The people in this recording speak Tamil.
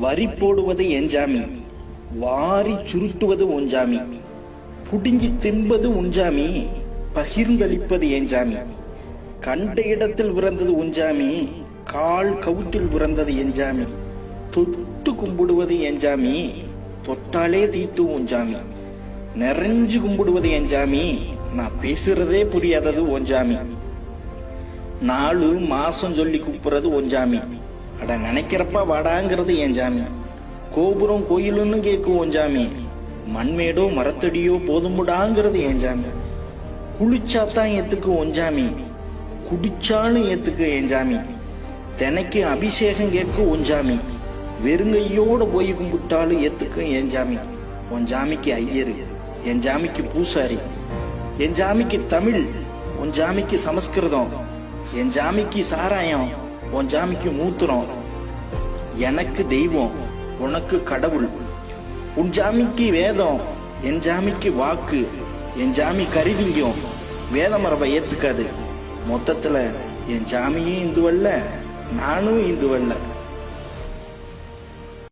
வரி போடுவது என் ஜாமி வாரி சுருட்டுவது உன் ஜாமி புடுங்கி தின்பது உன் ஜாமி பகிர்ந்தளிப்பது என் ஜாமி கண்ட இடத்தில் பிறந்தது உன் ஜாமி கால் கவுட்டில் பிறந்தது என் ஜாமி தொட்டு கும்பிடுவது என் ஜாமி தொட்டாலே தீத்து உன் ஜாமி நிறைஞ்சு கும்பிடுவது என் ஜாமி நான் பேசுறதே புரியாதது உன் ஜாமி நாலு மாசம் சொல்லி கூப்பிடுறது உன் ஜாமி அட நினைக்கிறப்ப வாடாங்கிறது என் ஜாமி? கோபுரம் கோயிலுன்னு கேட்கும் உன் ஜாமி. மண்மேடோ மரத்தடியோ போதும்புடாங்கிறது என் ஜாமி? குளிச்சாத்தான் ஏத்துக்கு உன் ஜாமி. குடிச்சாலும் ஏத்துக்கு என் ஜாமி? தினைக்கு அபிஷேகம் கேட்க உன் ஜாமி. வெறுங்கையோட போய் கும்பிட்டாலும் ஏத்துக்கும் என் ஜாமி? உன் ஜாமிக்கு ஐயரு என் ஜாமிக்கு பூசாரி என் ஜாமிக்கு தமிழ் உன் ஜாமிக்கு சமஸ்கிருதம் என் ஜாமிக்கு சாராயம் உன் ஜாமிக்கு மூத்திரம். எனக்கு தெய்வம் உனக்கு கடவுள். உன் ஜாமிக்கு வேதம் என் ஜாமிக்கு வாக்கு. என் ஜாமி கருவிங்கும் வேத மரபை ஏத்துக்காது. மொத்தத்துல என் ஜாமியும் இந்துவல்ல நானும் இந்துவல்ல.